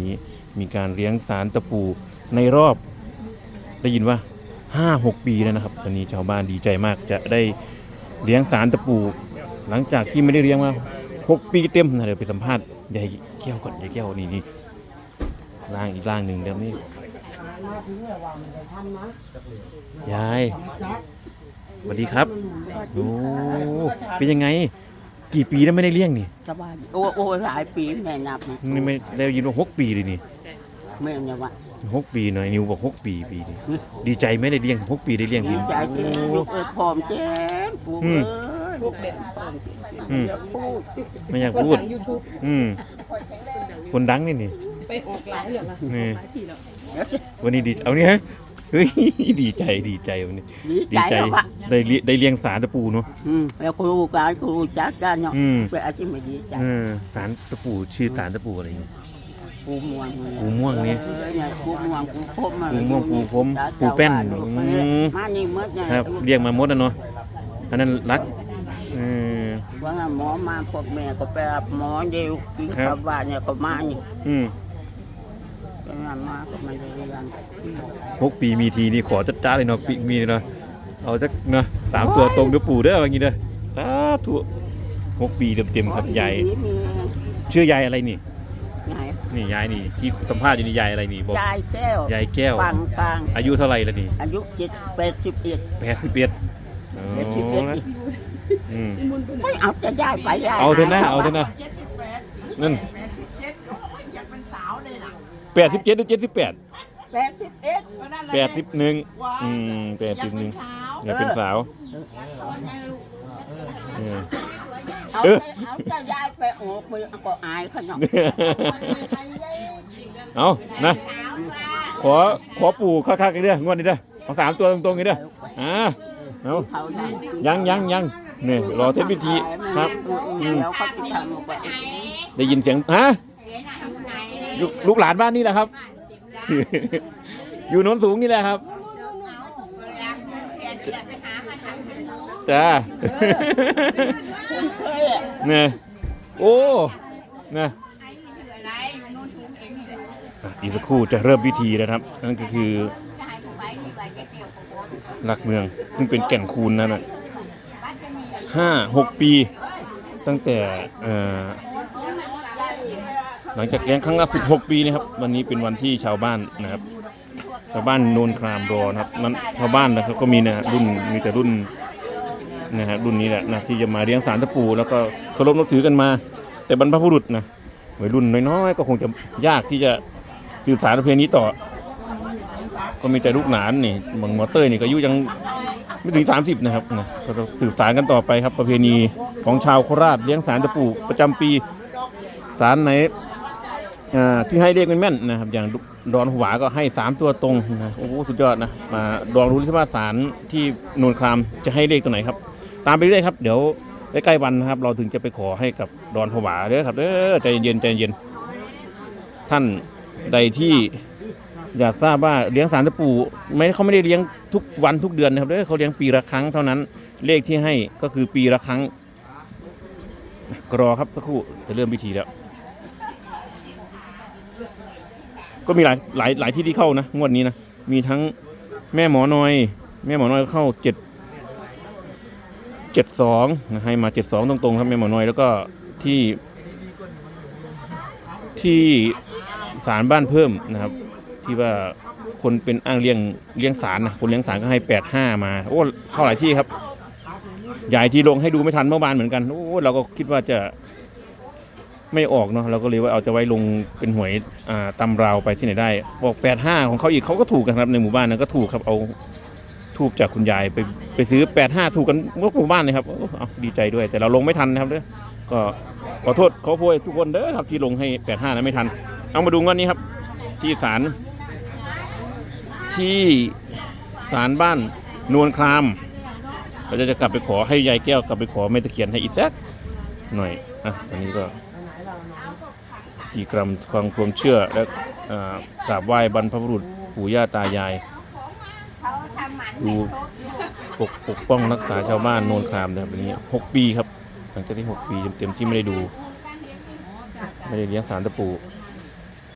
นี้มีการเลี้ยงสารตะปูในรอบได้ยินว่าห้าหกปีแล้วนะครับตอนนี้ชาวบ้านดีใจมากจะได้เลี้ยงสารตะปู หลังจากที่ไม่ได้เลี้ยงมาหกปีเต็มนะเดี๋ยวไปสัมภาษณ์ยายแก้วก่อนยายแก้วนี่นี่ร่างอีกร่างหนึ่งเดี๋ยวนี้ยายสวัสดีครับโอ้เป็นยังไง กี่ปีแล้วไม่ได้เลี้ยงนี่สบายโอ้โอ้หลายปีแม่นับนะนี่ไม่ได้ยินว่าหกปีเลยนี่แม่เนี่ยว่าหกปีหน่อยนิวบอกหกปีปีนี้ดีใจไหม่ได้เลี้ยงหกปีได้เลี้ยงดีทีใจเจ๊ลูกเอ้ยพร้อมเจ๊ปูอืเอ้มยลูกเด็กอืมอย่าพูดไม่อยากพูดอืมคนดังนี่นี่ไปออกหลายเหลืองละนี่หลายทีแล้ววันนี้ดีเอานี่ฮะ เฮ้ยดีใจดีใจวันนี้ดีดีใจใจแล้วว่ะได้เลี้ยได้เลี้ยงสารตะปูเนาะ อืมแล้วครูการครูจัดการเนาะอืม เป็นอาชีพไม่ดีใจเออสารตะปูชื่อสารตะปูอะไรอย่างเงี้ยปูม่วงปูม่วงนี่เออเนี่ยปูม่วงปูพรมมาปูม่วงปูพรมจัดปูแป้นเจ้าว่าอืม มานี่หมดเนี่ยครับเรียกมาหมดนะเนาะอันนั้นรักเออ ว่าหมอมาพบแม่ก็ไปรับหมอเดียวกินครับ ข้าวบ้านเนี่ยก็มานี่ อืม ไปมามาก็มาเรียนหกปีมีทีนี่ขอจ้าๆเลยเนาะปีมีเนาะเอาจักเนาะสามตัวตรงเดี๋ยวปู่เด้อว่างี้เด้อสาธุหกปีเต็มๆครับยายมีชื่อยายอะไรนี่ไงนี่ยายนี่ที่สัมภาษณ์อยู่นี่ยายอะไรนี่บอกยายแก้วยายแก้วปังปังอายุเท่าไหร่แล้วนี่อายุเจ็ดแปดสิบเอ็ดแปดสิบเอ็ดแปดสิบเอ็ดอืมไม่เอาจะย้ายไปย้ายเอาเถอะนะเอาเถอะนะนั่น แปดสิบเจ็ดหรือเจ็ดสิบแปดแปดสิบเอ็ดแปดสิบหนึ่งอืมแปดสิบหนึ่งอยากเป็นสาวเออ เอาเออจะเอาจะย้ายไปออกไปก็อายขนาดเอานะ ขอขอปู่ค่าๆกันเด้องวดนี้เด้อเอาสามตัวตรงๆกันเด้ออ่าเอาเขาทำยังยังยังนี่รอเทศพิธีครับอืมแล้วเขาจะทำออกไปได้ยินเสียงฮะ ลูกลูกหลานบ้านนี่แหละครับ อยู่โน้นสูงนี่แหละครับจ้าเคยอะนี่ยโอ้เนี่ยอีกสักครู่จะเริ่มพิธีแล้วครับ นั่นก็คือหลักเมือง ซึ่งเป็นแก่นคูณนั่นน่ะห้าหกปีตั้งแต่เอ่อ หลังจากเลี้ยงครั้งละ16 ปีนะครับ วันนี้เป็นวันที่ชาวบ้านนะครับ ชาวบ้านโนนครามรอนะครับนั้นชาวบ้านนะครับก็มีนะฮะรุ่นมีแต่รุ่นนะฮะรุ่นนี้แหละนะที่จะมาเลี้ยงสารตะปู แล้วก็เคารพนับถือกันมา แต่บรรพบุรุษนะวัยรุ่นน้อยๆก็คงจะยากที่จะสืบสานประเพณีต่อ ก็มีแต่ลูกหลานนี่บางหมอเต้ยนี่ก็อายุยังไม่ถึง 30 นะครับนะก็ต้องสืบสานกันต่อไปครับประเพณีของชาวโคราชเลี้ยงสารตะปูประจำปีสารไหน ที่ให้เลขแม่นๆนะครับ อย่างดอนหัวาก็ให้ 3 ตัวตรงนะโอ้โหสุดยอดนะมาลองดูที่ว่าสารที่นูนครามจะให้เลขตัวไหนครับ ตามไปเรื่อยครับ เดี๋ยวใกล้ๆวันนะครับ เราถึงจะไปขอให้กับดอนผวาเด้อครับเด้อใจเย็นใจเย็นท่านใดที่อยากทราบว่าเลี้ยงสารตะปูไม่เขาไม่ได้เลี้ยงทุกวันทุกเดือนนะครับเด้อเขาเลี้ยงปีละครั้งเท่านั้นเลขที่ให้ก็คือปีละครั้งรอครับสักครู่จะเริ่มพิธีแล้ว ก็มีหลายหลายหลายที่ที่เข้านะงวดนี้นะมีทั้งแม่หมอนอย แม่หมอนอยเข้าเจ็ดเจ็ดสองให้มาเจ็ดสองตรงๆครับแม่หมอน้อยแล้วก็ที่ ที่สารบ้านเพิ่มนะครับ ที่ว่าคนเป็นอ้างเลี้ยงเลี้ยงสารนะคนเลี้ยงสารก็ให้แปดห้ามาโอ้เข้าหลายที่ครับใหญ่ที่ลงให้ดูไม่ทันเมื่อวานเหมือนกันโอ้เราก็คิดว่าจะ ไม่ออกเนาะเราก็เลยว่าเอาจะไว้ลงเป็นหวยอ่าตำราวไปที่ไหนได้ บอกแปดห้าของเขาอีกเขาก็ถูกกันครับในหมู่บ้านนั้นก็ถูกครับเอาทูบจากคุณยายไปไปซื้อ85ถูกกันเมื่อหมู่บ้านเลยครับเอาดีใจด้วย แต่เราลงไม่ทันนะครับเด้อก็ขอโทษขอโพยทุกคนเด้อครับที่ลงให้85นะไม่ทัน เอามาดูงวดนี้ครับ ที่ศาลที่ศาลบ้านนวลครามเราจะจะกลับไปขอให้ยายแก้วกลับไปขอแม่ตะเคียนให้อีกสักหน่อยอะตอนนี้ก็ กีกรรมความความเชื่อและกราบไหว้บรรพบุรุษปู่ย่าตายายดูปกปกป้องรักษาชาวบ้านโนนครามนะครับวันนี้หกปีครับ หลังจากที่หกปีเต็มๆที่ไม่ได้ดู ไม่ได้เลี้ยงสารตะปู